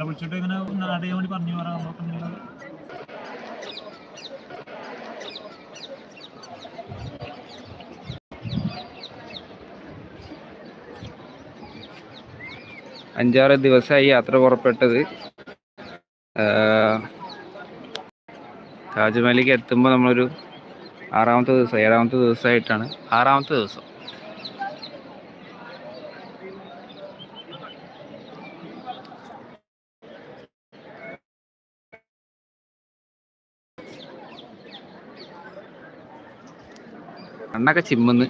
അല്ല വിളിച്ചിട്ട് ഇങ്ങനെ ആഡ് ചെയ്യാൻ വേണ്ടി പറഞ്ഞു പറയാം അഞ്ചാറ് ദിവസമായി യാത്ര പുറപ്പെട്ടത്. താജ്മഹലിലേക്ക് എത്തുമ്പോൾ നമ്മളൊരു ആറാമത്തെ ദിവസം ഏഴാമത്തെ ദിവസമായിട്ടാണ്. ആറാമത്തെ ദിവസം. കണ്ണൊക്കെ ചിമ്മുന്ന്.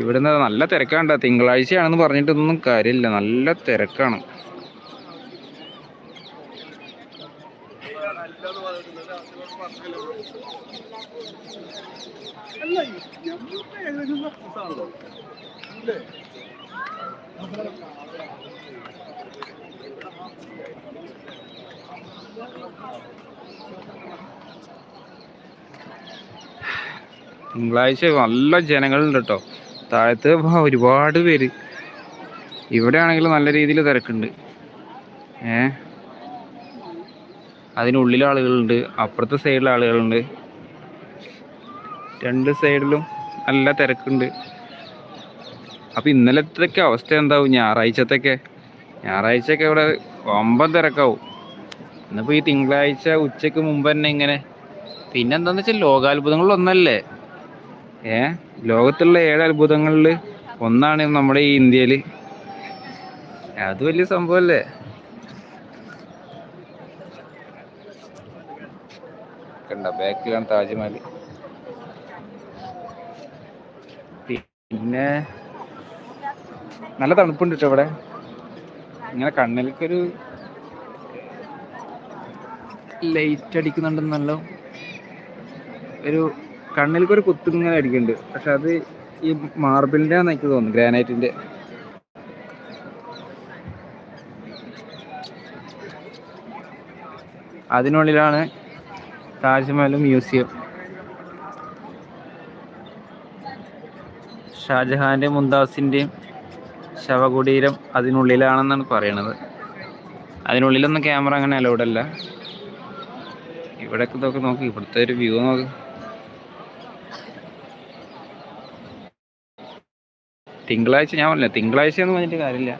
ഇവിടുന്ന് നല്ല തിരക്കാണ്ട തിങ്കളാഴ്ചയാണെന്ന് പറഞ്ഞിട്ടൊന്നും കാര്യമില്ല. നല്ല തിരക്കാണ്. തിങ്കളാഴ്ച നല്ല ജനങ്ങളുണ്ട് കേട്ടോ താഴത്ത് ഒരുപാട് പേര്. ഇവിടെ ആണെങ്കിൽ നല്ല രീതിയിൽ തിരക്കുണ്ട്. ഏ? അതിനുള്ളിൽ ആളുകളുണ്ട് അപ്പുറത്തെ സൈഡിൽ ആളുകളുണ്ട്. രണ്ട് സൈഡിലും നല്ല തിരക്കുണ്ട്. അപ്പൊ ഇന്നലത്തേക്ക് അവസ്ഥ എന്താവും? ഞായറാഴ്ചത്തൊക്കെ. ഞായറാഴ്ചയൊക്കെ ഇവിടെ വമ്പൻ തിരക്കാവും. ഇന്നിപ്പോൾ ഈ തിങ്കളാഴ്ച ഉച്ചയ്ക്ക് മുമ്പ് തന്നെ ഇങ്ങനെ. പിന്നെന്താന്ന് വെച്ചാൽ ലോകാത്ഭുതങ്ങളിൽ ഒന്നല്ലേ? ഏ? ലോകത്തുള്ള ഏഴ് അത്ഭുതങ്ങളിൽ ഒന്നാണ് നമ്മുടെ ഈ ഇന്ത്യയിൽ അത് വലിയ സംഭവല്ലേ? കണ്ട ബാക്കിലാണ് താജ്മഹൽ പിന്നെ നല്ല തണുപ്പുണ്ട് കേട്ടോ ഇവിടെ. ഇങ്ങനെ കണ്ണിലേക്കൊരു ലൈറ്റ് അടിക്കുന്നുണ്ടെന്നല്ലോ ഒരു കണ്ണിലേക്ക് ഒരു കുത്തിങ്ങനെ അടിക്കുന്നുണ്ട്. പക്ഷെ അത് ഈ മാർബിളിന്റെ എനിക്ക് തോന്നുന്നു ഗ്രാനൈറ്റിന്റെ അതിനുള്ളിലാണ് താജ്മഹൽ മ്യൂസിയം ഷാജഹാന്റെ മുംതാസിന്റെയും ശവകുടീരം അതിനുള്ളിലാണെന്നാണ് പറയണത്. അതിനുള്ളിലൊന്നും ക്യാമറ അങ്ങനെ അലൗഡ് അല്ല. ഇവിടൊക്കെ നോക്കി നോക്ക് ഇവിടുത്തെ ഒരു വ്യൂ നോക്ക്. തിങ്കളാഴ്ച ഞാൻ പറഞ്ഞില്ല തിങ്കളാഴ്ച എന്ന് പറഞ്ഞിട്ട് കാര്യമില്ല.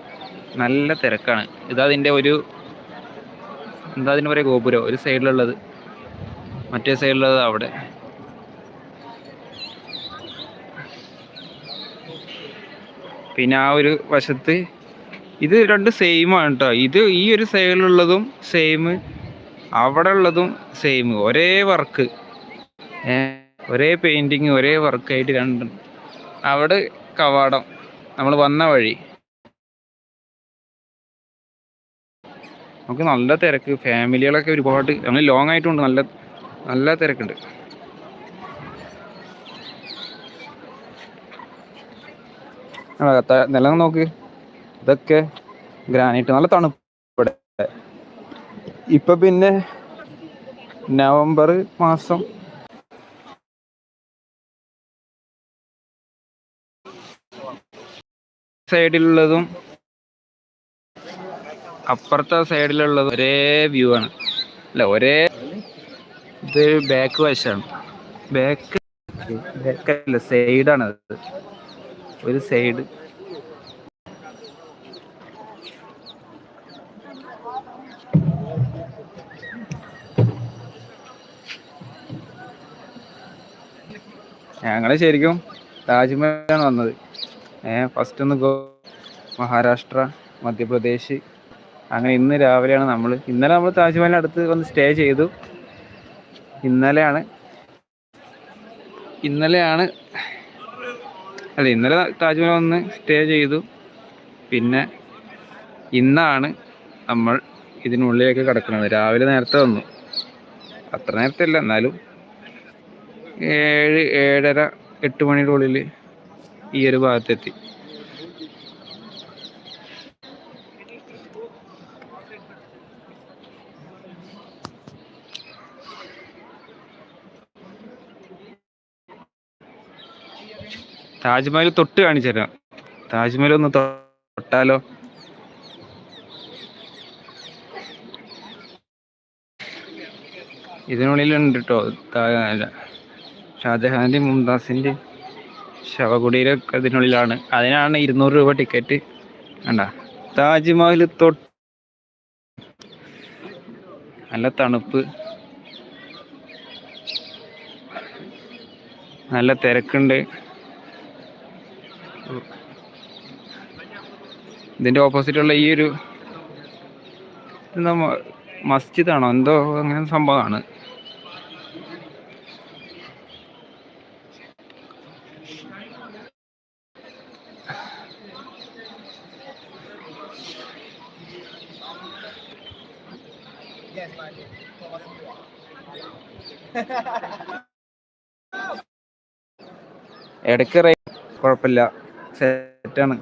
നല്ല തിരക്കാണ്. ഇതതിന്റെ ഒരു എന്താ അതിന് പറയുക ഗോപുരം ഒരു സൈഡിലുള്ളത് മറ്റേ സൈഡിലുള്ളത് അവിടെ. പിന്നെ ആ ഒരു വശത്ത് ഇത് രണ്ട് സെയിം ആണ് കേട്ടോ ഇത് ഈ ഒരു സൈഡിലുള്ളതും സെയിം അവിടെ ഉള്ളതും സെയിം ഒരേ വർക്ക് ഒരേ പെയിന്റിങ് ഒരേ വർക്കായിട്ട് രണ്ടും. അവിടെ കവാടം. നമ്മൾ വന്ന വഴി. നമുക്ക് നല്ല തിരക്ക്. ഫാമിലികളൊക്കെ ഒരുപാട്. നമ്മൾ ലോങ് ആയിട്ടുണ്ട്. നല്ല നല്ല തിരക്കുണ്ട് ആ, ത- നിലം നോക്ക്. ഇതൊക്കെ ഗ്രാനൈറ്റ് നല്ല തണുപ്പ് ഇപ്പൊ പിന്നെ നവംബർ മാസം സൈഡിലുള്ളതും അപ്പുറത്തെ സൈഡിലുള്ളതും ഒരേ വ്യൂ ആണ്. അല്ല ഒരേ ഇത് ബാക്ക് വശമാണ് ബാക്ക് ബാക്ക് അല്ല സൈഡാണ് അത് ഒരു സൈഡ്. ഞങ്ങൾ ശരിക്കും താജ്മഹലാണ് വന്നത്. ഏഹ് ഫസ്റ്റ് ഒന്ന് ഗോ മഹാരാഷ്ട്ര മധ്യപ്രദേശ്. അങ്ങനെ ഇന്ന് രാവിലെയാണ് നമ്മൾ ഇന്നലെ നമ്മൾ താജ്മഹലിന് അടുത്ത് വന്ന് സ്റ്റേ ചെയ്തു. ഇന്നലെയാണ് ഇന്നലെയാണ് അല്ല ഇന്നലെ താജ്മഹൽ വന്ന് സ്റ്റേ ചെയ്തു. പിന്നെ ഇന്നാണ് നമ്മൾ ഇതിനുള്ളിലേക്ക് കിടക്കുന്നത്. രാവിലെ നേരത്തെ വന്നു. അത്ര നേരത്തെ അല്ല എന്നാലും ഏഴ് ഏഴര എട്ട് മണിയുടെ ഉള്ളിൽ ഈ ഒരു ഭാഗത്തെത്തി. താജ്മഹൽ തൊട്ട് കാണിച്ചു തരാം. താജ്മഹൽ ഒന്ന് തൊട്ടാലോ? ഇതിനുള്ളിലുണ്ട് കേട്ടോ ഷാജഹാന്റെ മുംതാസിന്റെ ശവകുടീരൊക്കെ ഇതിനുള്ളിലാണ്. അതിനാണ് ഇരുന്നൂറ് രൂപ ടിക്കറ്റ്. വേണ്ട താജ്മഹൽ തൊട്ട് നല്ല തണുപ്പ്. നല്ല തിരക്കുണ്ട്. ഇതിന്റെ ഓപ്പോസിറ്റുള്ള ഈ ഒരു മസ്ജിദാണോ? എന്തോ അങ്ങനെ സംഭവമാണ്. ഇടയ്ക്ക് റേ കുഴപ്പമില്ല. സെറ്റാണ്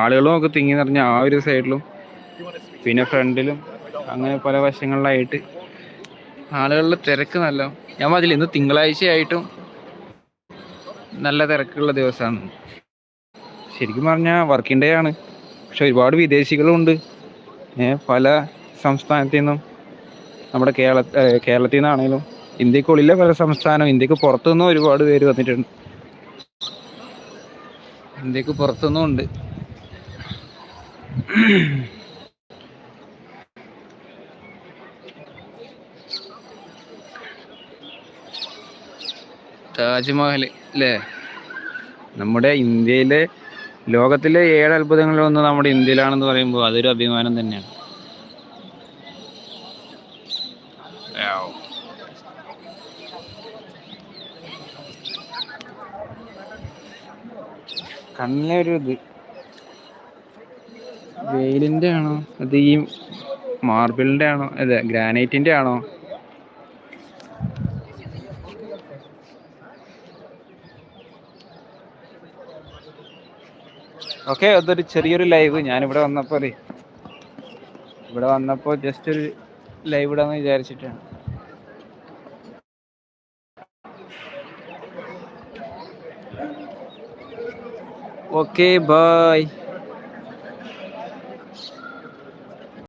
ആളുകളും ഒക്കെ തിങ്ങി നിറഞ്ഞ ആ ഒരു സൈഡിലും പിന്നെ ഫ്രണ്ടിലും അങ്ങനെ പല വശങ്ങളിലായിട്ട് ആളുകളുടെ തിരക്ക് നല്ല ഞാൻ പറഞ്ഞില്ല ഇന്ന് തിങ്കളാഴ്ചയായിട്ടും നല്ല തിരക്കുള്ള ദിവസമാണ്. ശരിക്കും പറഞ്ഞാൽ വർക്കിംഗ് ഡേ ആണ്. പക്ഷെ ഒരുപാട് വിദേശികളും ഉണ്ട്. പല സംസ്ഥാനത്തു നിന്നും നമ്മുടെ കേരള കേരളത്തിൽ നിന്നാണെങ്കിലും ഇന്ത്യക്കുള്ളിലെ പല സംസ്ഥാനം ഇന്ത്യയ്ക്ക് പുറത്തുനിന്നും ഒരുപാട് പേര് വന്നിട്ടുണ്ട്. ഇന്ത്യയ്ക്ക് പുറത്തുനിന്നും ഉണ്ട്. താജ്മഹൽ അല്ലേ നമ്മുടെ ഇന്ത്യയിലെ ലോകത്തിലെ ഏഴ് അത്ഭുതങ്ങളിലൊന്ന് നമ്മുടെ ഇന്ത്യയിലാണെന്ന് പറയുമ്പോൾ അതൊരു അഭിമാനം തന്നെയാണ്. കണ്ണിലെ ഒരു ഇത്. വെയിലിന്റെ ആണോ അത് ഈ മാർബിളിന്റെ ആണോ അതെ ഗ്രാനൈറ്റിന്റെ ആണോ ഓക്കെ അതൊരു ചെറിയൊരു ലൈവ്. ഞാനിവിടെ വന്നപ്പോൾ ഇവിടെ വന്നപ്പോൾ ജസ്റ്റ് ഒരു ലൈവ് ഇടാന്ന് വിചാരിച്ചിട്ടാണ്. Okay bye.